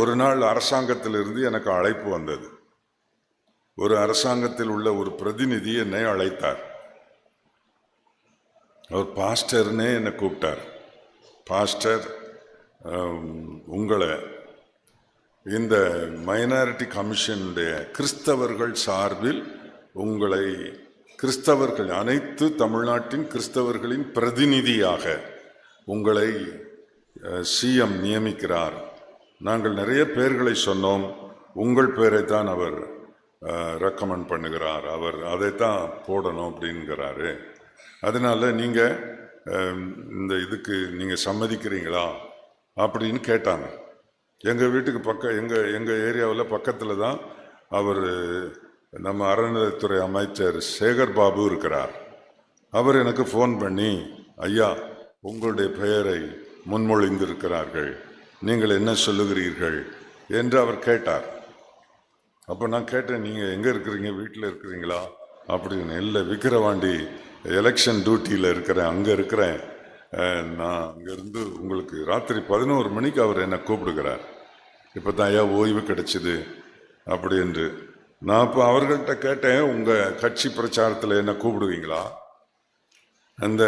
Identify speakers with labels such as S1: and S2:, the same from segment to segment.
S1: ஒரு நாள் அரசாங்கத்திலிருந்து எனக்கு அழைப்பு வந்தது. ஒரு அரசாங்கத்தில் உள்ள ஒரு பிரதிநிதி என்னை அழைத்தார். அவர் பாஸ்டர்னே என்னை கூப்பிட்டார். பாஸ்டர் உங்களை இந்த மைனாரிட்டி கமிஷனுடைய கிறிஸ்தவர்கள் சார்பில் உங்களை கிறிஸ்தவர்கள் அனைத்து தமிழ்நாட்டின் கிறிஸ்தவர்களின் பிரதிநிதியாக உங்களை சிஎம் நியமிக்கிறார். நாங்கள் நிறைய பேர்களை சொன்னோம். உங்கள் பேரை தான் அவர் ரெக்கமெண்ட் பண்ணுகிறார். அவர் அதைத்தான் போடணும் அப்படிங்கிறாரு. அதனால நீங்கள் இந்த இதுக்கு நீங்கள் சம்மதிக்கிறீங்களா? அப்படின்னு கேட்டாங்க. எங்கள் வீட்டுக்கு பக்கம் எங்கள் எங்கள் ஏரியாவில் பக்கத்தில் தான் அவர் நம்ம அறநிலைத்துறை அமைச்சர் சேகர் பாபு இருக்கிறார். அவர் எனக்கு ஃபோன் பண்ணி ஐயா உங்களுடைய பெயரை முன்மொழிந்திருக்கிறார்கள். நீங்கள் என்ன சொல்லுகிறீர்கள் என்று அவர் கேட்டார். அப்போ நான் கேட்டேன் நீங்கள் எங்கே இருக்கிறீங்க? வீட்டில் இருக்கிறீங்களா? அப்படின்னு. இல்லை விக்கிரவாண்டி எலெக்ஷன் டியூட்டியில் இருக்கிறேன் அங்கே இருக்கிறேன். நான் அங்கேருந்து உங்களுக்கு ராத்திரி பதினோரு மணிக்கு அவர் என்னை கூப்பிடுகிறார். இப்போ தான் ஐயா ஓய்வு கிடைச்சிது அப்படி என்று. நான் இப்போ அவர்கள்ட்ட கேட்டேன் உங்கள் கட்சி பிரச்சாரத்தில் என்ன கூப்பிடுவீங்களா? அந்த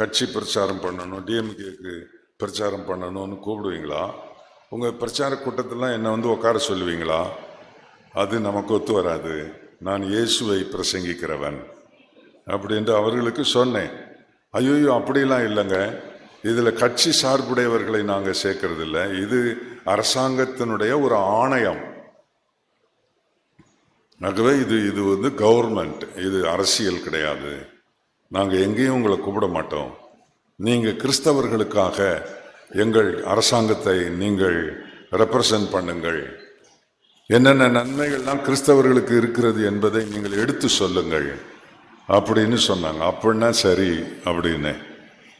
S1: கட்சி பிரச்சாரம் பண்ணணும் டிஎம்கேக்கு பிரச்சாரம் பண்ணணும்னு கூப்பிடுவீங்களா? உங்கள் பிரச்சார கூட்டத்திலாம் என்னை வந்து உட்கார சொல்லுவீங்களா? அது நமக்கு ஒத்து வராது. நான் இயேசுவை பிரசங்கிக்கிறவன் அப்படின்ட்டு அவர்களுக்கு சொன்னேன். ஐயோயோ அப்படிலாம் இல்லைங்க. இதில் கட்சி சார்புடையவர்களை நாங்கள் சேர்க்கறதில்ல. இது அரசாங்கத்தினுடைய ஒரு ஆணையம். ஆகவே இது இது வந்து கவர்மெண்ட். இது அரசியல் கிடையாது. நாங்கள் எங்கேயும் உங்களை கூப்பிட மாட்டோம். நீங்கள் கிறிஸ்தவர்களுக்காக எங்கள் அரசாங்கத்தை நீங்கள் ரெப்ரசன்ட் பண்ணுங்கள். என்னென்ன நன்மைகள்லாம் கிறிஸ்தவர்களுக்கு இருக்கிறது என்பதை நீங்கள் எடுத்து சொல்லுங்கள். அப்படின்னு சொன்னாங்க. அப்படின்னா சரி அப்படின்னு.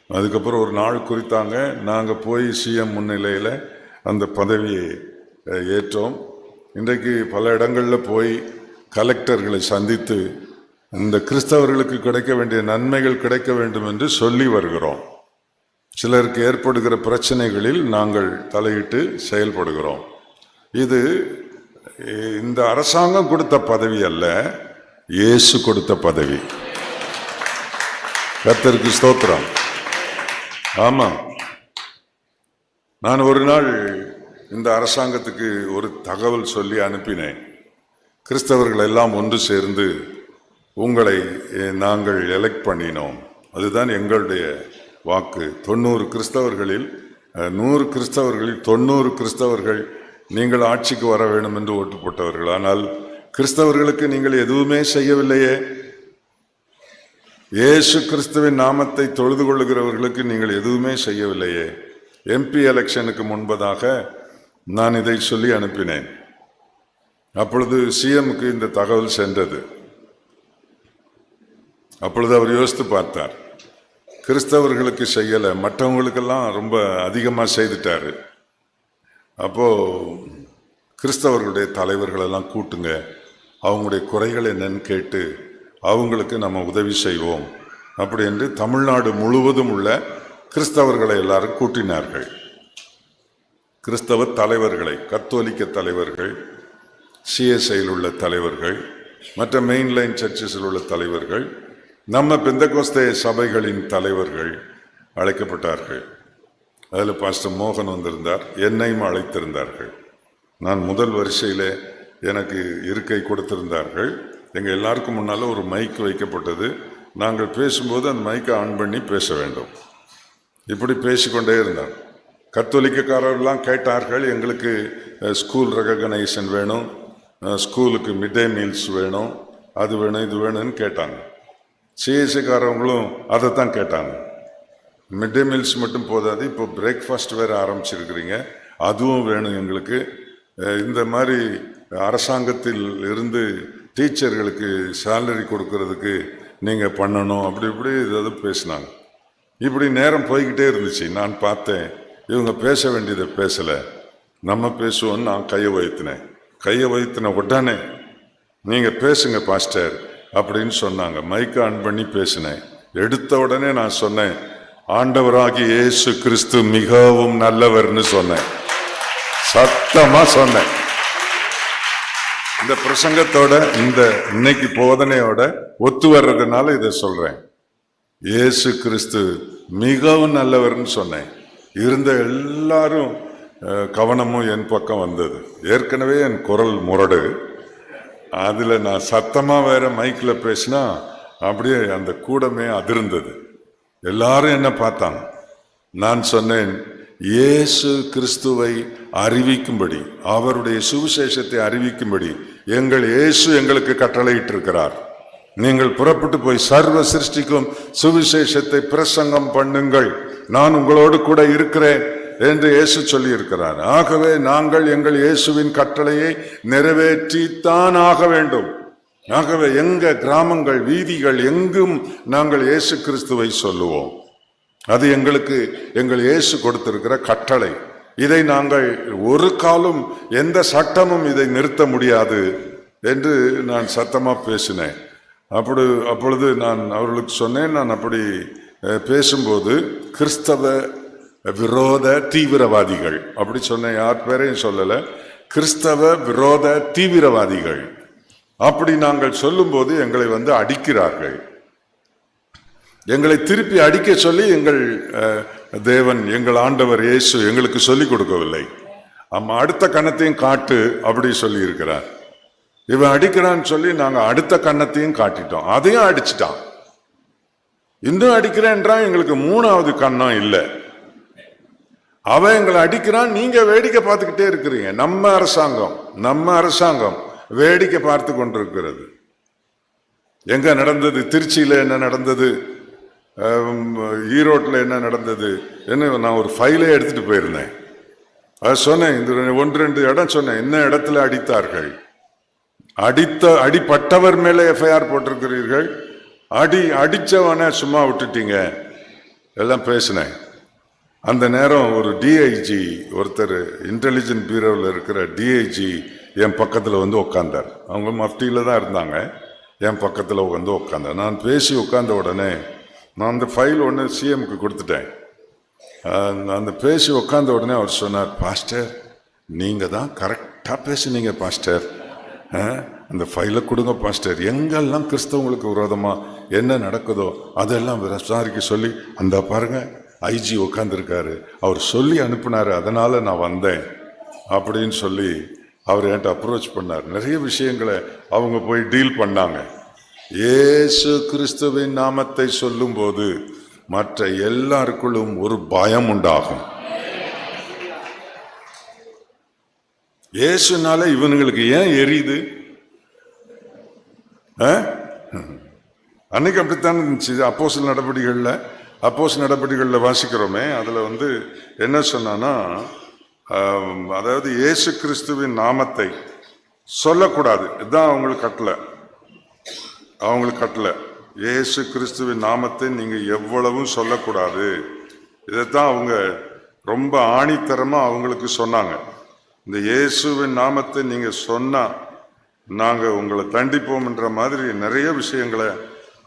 S1: அதுக்கப்புறம் ஒரு நாள் குறித்தாங்க. நாங்கள் போய் சிஎம் முன்னிலையில் அந்த பதவியை ஏற்றோம். இன்றைக்கு பல இடங்களில் போய் கலெக்டர்களை சந்தித்து இந்த கிறிஸ்தவர்களுக்கு கிடைக்க வேண்டிய நன்மைகள் கிடைக்க வேண்டும் என்று சொல்லி வருகிறோம். சிலருக்கு ஏற்படுகிற பிரச்சனைகளில் நாங்கள் தலையிட்டு செயல்படுகிறோம். இது இந்த அரசாங்கம் கொடுத்த பதவி அல்ல இயேசு கொடுத்த பதவி. கர்த்தருக்கு ஸ்தோத்திரம். ஆமாம் நான் ஒரு நாள் இந்த அரசாங்கத்துக்கு ஒரு தகவல் சொல்லி அனுப்பினேன். கிறிஸ்தவர்கள் எல்லாம் ஒன்று சேர்ந்து உங்களை நாங்கள் எலெக்ட் பண்ணினோம். அதுதான் எங்களுடைய வாக்கு. தொண்ணூறு கிறிஸ்தவர்களில் நூறு கிறிஸ்தவர்களில் தொண்ணூறு கிறிஸ்தவர்கள் நீங்கள் ஆட்சிக்கு வர வேண்டும் என்று ஓட்டு போட்டவர்கள். ஆனால் கிறிஸ்தவர்களுக்கு நீங்கள் எதுவுமே செய்யவில்லையே. இயேசு கிறிஸ்துவின் நாமத்தை தொழுது கொள்ளுகிறவர்களுக்கு நீங்கள் எதுவுமே செய்யவில்லையே. எம்பி எலெக்ஷனுக்கு முன்பதாக நான் இதை சொல்லி அனுப்பினேன். அப்பொழுது சிஎம்க்கு இந்த தகவல் சென்றது. அப்பொழுது அவர் யோசித்து பார்த்தார். கிறிஸ்தவர்களுக்கு செய்யலை. மற்றவங்களுக்கெல்லாம் ரொம்ப அதிகமாக செய்துட்டாரு. அப்போது கிறிஸ்தவர்களுடைய தலைவர்களெல்லாம் கூட்டுங்க. அவங்களுடைய குறைகள் என்னன்னு கேட்டு அவங்களுக்கு நம்ம உதவி செய்வோம். அப்படி என்று தமிழ்நாடு முழுவதும் உள்ள கிறிஸ்தவர்களை எல்லாரும் கூட்டினார்கள். கிறிஸ்தவ தலைவர்களை கத்தோலிக்க தலைவர்கள் சிஎஸ்ஐயில் உள்ள தலைவர்கள் மற்ற மெயின்லைன் சர்ச்சஸில் உள்ள தலைவர்கள் நம்ம பெந்தகோஸ்தே சபைகளின் தலைவர்கள் அழைக்கப்பட்டார்கள். அதில் பாஸ்டர் மோகன் வந்திருந்தார் என்னையும் அழைத்திருந்தார்கள். நான் முதல் வரிசையில் எனக்கு இருக்கை கொடுத்திருந்தார்கள். எங்கள் எல்லாருக்கும் முன்னால் ஒரு மைக் வைக்கப்பட்டது. நாங்கள் பேசும்போது அந்த மைக்கை ஆன் பண்ணி பேச வேண்டும். இப்படி பேசிக்கொண்டே இருந்தார். கத்தோலிக்கக்காரர்லாம் கேட்டார்கள் எங்களுக்கு ஸ்கூல் ரெகக்னைசேஷன் வேணும் ஸ்கூலுக்கு மிட் டே மீல்ஸ் வேணும் அது வேணும் இது வேணும்னு கேட்டாங்க. சிஎஸ்சிக்காரவங்களும் அதை தான் கேட்டாங்க. மிட் டே மீல்ஸ் மட்டும் போதாது இப்போ பிரேக்ஃபாஸ்ட் வேறு ஆரம்பிச்சிருக்கிறீங்க. அதுவும் வேணும் எங்களுக்கு. இந்த மாதிரி அரசாங்கத்தில் இருந்து டீச்சர்களுக்கு சேலரி கொடுக்கறதுக்கு நீங்கள் பண்ணணும் அப்படி இப்படி ஏதாவது பேசினாங்க. இப்படி நேரம் போய்கிட்டே இருந்துச்சு. நான் பார்த்தேன் இவங்க பேச வேண்டியதை பேசலை. நம்ம பேசுவோம்னு நான் கையை வைத்தினேன் கையை வைத்தின உடனே நீங்கள் பேசுங்க பாஸ்டர். அப்படின்னு சொன்னாங்க. மைக்கை ஆன் பண்ணி பேசினேன். எடுத்த உடனே நான் சொன்னேன் ஆண்டவராகி இயேசு கிறிஸ்து மிகவும் நல்லவர்னு சொன்னேன். சத்தமா சொன்னேன். இந்த பிரசங்கத்தோட இந்த இன்னைக்கு போதனையோட ஒத்து வர்றதுனால இதை சொல்றேன். இயேசு கிறிஸ்து மிகவும் நல்லவர்னு சொன்னேன். இருந்த எல்லாரும் கவனமும் என் பக்கம் வந்தது. ஏற்கனவே என் குரல் முரடு. அதில் நான் சத்தமாக வேற மைக்கில் பேசினா அப்படியே அந்த கூடமே அதிர்ந்தது. எல்லாரும் என்ன பார்த்தாங்க? நான் சொன்னேன் இயேசு கிறிஸ்துவை அறிவிக்கும்படி அவருடைய சுவிசேஷத்தை அறிவிக்கும்படி எங்கள் இயேசு எங்களுக்கு கட்டளையிட்டிருக்கிறார். நீங்கள் புறப்பட்டு போய் சர்வ சிருஷ்டிக்கும் சுவிசேஷத்தை பிரசங்கம் பண்ணுங்கள். நான் உங்களோடு கூட இருக்கிறேன். என்று இயேசு சொல்லியிருக்கிறார். ஆகவே நாங்கள் எங்கள் இயேசுவின் கட்டளையை நிறைவேற்றித்தான் ஆக வேண்டும். ஆகவே எங்க கிராமங்கள் வீதிகள் எங்கும் நாங்கள் இயேசு கிறிஸ்துவை சொல்லுவோம். அது எங்களுக்கு எங்கள் இயேசு கொடுத்திருக்கிற கட்டளை. இதை நாங்கள் ஒரு காலம் எந்த சட்டமும் இதை நிறுத்த முடியாது என்று நான் சத்தமாக பேசினேன். அப்படி அப்பொழுது நான் அவர்களுக்கு சொன்னேன். நான் அப்படி பேசும்போது கிறிஸ்தவ விரோத தீவிரவாதிகள். அப்படி சொன்னேன் யார் பேரையும் சொல்லல. கிறிஸ்தவ விரோத தீவிரவாதிகள். அப்படி நாங்கள் சொல்லும்போது எங்களை வந்து அடிக்கிறார்கள். எங்களை திருப்பி அடிக்க சொல்லி எங்கள் தேவன் எங்கள் ஆண்டவர் இயேசு எங்களுக்கு சொல்லிக் கொடுக்கவில்லை. ஆமா அடுத்த கன்னத்தையும் காட்டு அப்படி சொல்லி இருக்கிறார் இவன் அடிக்கிறான்னு சொல்லி நாங்கள் அடுத்த கன்னத்தையும் காட்டிட்டோம். அதையும் அடிச்சிட்டான். இன்னும் அடிக்கிறேன்றான். எங்களுக்கு மூணாவது கண்ணம் இல்லை. அவன் எங்களை அடிக்கிறான் நீங்க வேடிக்கை பார்த்துக்கிட்டே இருக்கிறீங்க. நம்ம அரசாங்கம் நம்ம அரசாங்கம் வேடிக்கை பார்த்து கொண்டிருக்கிறது. எங்க நடந்தது? திருச்சியில என்ன நடந்தது? ஈரோட்டில் என்ன நடந்தது? என்ன நான் ஒரு ஃபைலே எடுத்துட்டு போயிருந்தேன். அது சொன்னேன் இந்த ஒன்று ரெண்டு இடம் சொன்னேன். என்ன இடத்துல அடித்தார்கள்? அடித்த அடிப்பட்டவர் மேலே எஃப்ஐஆர் போட்டிருக்கிறீர்கள்? அடி அடித்தவனை சும்மா விட்டுட்டீங்க. எல்லாம் பேசினேன். அந்த நேரம் ஒரு டிஐஜி ஒருத்தர் இன்டெலிஜென்ட் பியூரோவில் இருக்கிற டிஐஜி என் பக்கத்தில் வந்து உட்காந்தார் அவங்க மஃப்டியில் தான் இருந்தாங்க. என் பக்கத்தில் வந்து உட்காந்தார் நான் பேசி உட்காந்த உடனே நான் அந்த ஃபைல் ஒன்று சிஎம்க்கு கொடுத்துட்டேன். அந்த பேசி உட்காந்த உடனே அவர் சொன்னார் பாஸ்டர் நீங்கள் தான் கரெக்டாக பேசுனீங்க பாஸ்டர் அந்த ஃபைலை கொடுங்க பாஸ்டர் எங்கெல்லாம் கிறிஸ்தவங்களுக்கு விரோதமாக என்ன நடக்குதோ அதெல்லாம் விசாரிக்க சொல்லி அந்த பாருங்கள் ஐஜி உட்காந்துருக்காரு அவர் சொல்லி அனுப்பினார் அதனால் நான் வந்தேன் அப்படின்னு சொல்லி அவர் என்கிட்ட அப்ரோச் பண்ணார். நிறைய விஷயங்களை அவங்க போய் டீல் பண்ணாங்க. ஏசு கிறிஸ்துவின் நாமத்தை சொல்லும்போது மற்ற எல்லாருக்குள்ளும் ஒரு பயம் உண்டாகும். ஏசுனால இவனுங்களுக்கு ஏன் எரியுது? ஆ? அன்னைக்கு அப்படித்தான் இருந்துச்சு அப்போசல் நடவடிக்கைகளில். அப்போஸ் நடவடிக்கைகளில் வாசிக்கிறோமே அதில் வந்து என்ன சொன்னான்னா அதாவது இயேசு கிறிஸ்துவின் நாமத்தை சொல்லக்கூடாது. இதுதான் அவங்களுக்கு கட்டளை. அவங்களுக்கு கட்டளை. இயேசு கிறிஸ்துவின் நாமத்தை நீங்கள் எவ்வளவும் சொல்லக்கூடாது. இதைத்தான் அவங்க ரொம்ப ஆணித்தரமாக அவங்களுக்கு சொன்னாங்க. இந்த இயேசுவின் நாமத்தை நீங்கள் சொன்னால் நாங்கள் உங்களை தண்டிப்போம்ன்ற மாதிரி நிறைய விஷயங்களை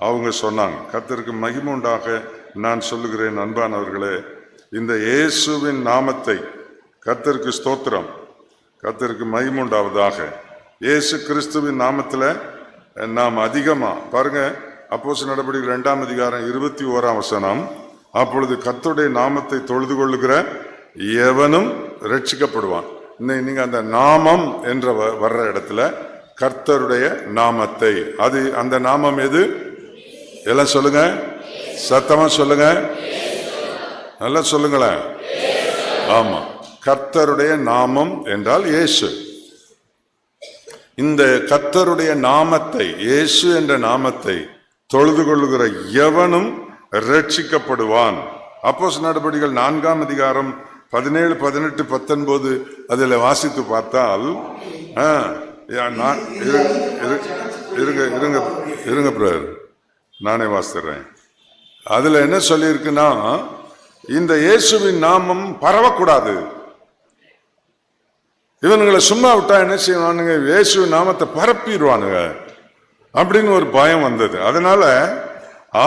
S1: அவங்க சொன்னாங்க. கத்திற்கு மகிமுண்டாக நான் சொல்லுகிறேன் அன்பானவர்களே இந்த இயேசுவின் நாமத்தை கர்த்தருக்கு ஸ்தோத்திரம். கர்த்தருக்கு மகிமுண்டாவதாக. இயேசு கிறிஸ்துவின் நாமத்தில் நாம் அதிகமாக பாருங்க அப்போஸ் நடவடிக்கை ரெண்டாம் அதிகாரம் இருபத்தி ஓராம் வசனம். அப்பொழுது கர்த்தருடைய நாமத்தை தொழுது கொள்ளுகிற எவனும் ரட்சிக்கப்படுவான் இன்னைக்கு நீங்கள் அந்த நாமம் என்ற வ- வர்ற இடத்துல கர்த்தருடைய நாமத்தை அது அந்த நாமம் எது? எல்லாம் சொல்லுங்க. சத்தமா சொல்லுங்க. நல்லா சொல்லுங்களேன் ஆமா. கர்த்தருடைய நாமம் என்றால் இயேசு. இந்த கர்த்தருடைய நாமத்தை இயேசு என்ற நாமத்தை தொழுது கொள்ளுகிற எவனும் ரட்சிக்கப்படுவான் அப்போஸ் நடவடிக்கைகள் நான்காம் அதிகாரம் பதினேழு பதினெட்டு பத்தொன்பது அதில் வாசித்து பார்த்தால் ஆ, யா, நான் இரு- இரு- இருங்க இருங்க இருங்க பிரதர். நானே வாசிடுறேன் அதுல என்ன சொல்லியிருக்குன்னா இந்த இயேசுவின் நாமம் பரவக்கூடாது. இவனுங்களை சும்மா விட்டா என்ன செய்வானுங்க? இயேசு நாமத்தை பரப்பிடுவானுங்க. அப்படின்னு ஒரு பயம் வந்தது. அதனால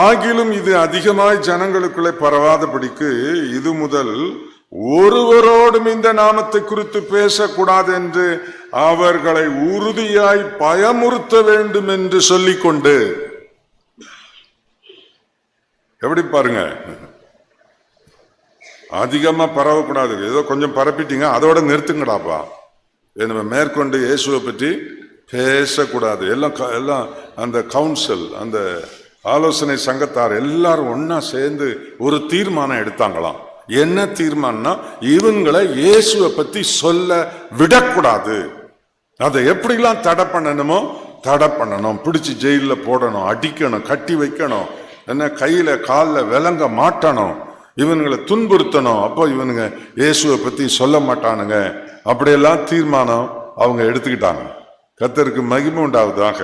S1: ஆகிலும் இது அதிகமாய் ஜனங்களுக்குள்ளே பரவாதபடிக்கு இது முதல் ஒருவரோடும் இந்த நாமத்தை குறித்து பேசக்கூடாது என்று அவர்களை உறுதியாய் பயமுறுத்த வேண்டும் என்று சொல்லிக்கொண்டு எப்படி பாருங்க? அதிகமாக பரவக்கூடாது. ஏதோ கொஞ்சம் பரப்பிட்டீங்க அதோட நிறுத்துங்கடாப்பா. இது நம்ம மேற்கொண்டு இயேசுவை பற்றி பேசக்கூடாது. எல்லாம் க- எல்லாம் அந்த கவுன்சில் அந்த ஆலோசனை சங்கத்தார் எல்லாரும் ஒன்றா சேர்ந்து ஒரு தீர்மானம் எடுத்தாங்களாம். என்ன தீர்மானம்னா இவங்களை இயேசுவை பற்றி சொல்ல விடக்கூடாது. அதை எப்படிலாம் தடை பண்ணணுமோ தடை பண்ணணும். பிடிச்சி ஜெயிலில் போடணும் அடிக்கணும் கட்டி வைக்கணும். என்ன கையில காலில் விளங்க மாட்டணும். இவனுங்களை துன்புறுத்தணும். அப்போ இவனுங்க இயேசுவை பற்றி சொல்ல மாட்டானுங்க. அப்படியெல்லாம் தீர்மானம் அவங்க எடுத்துக்கிட்டாங்க. கத்தருக்கு மகிமை உண்டாவதாக.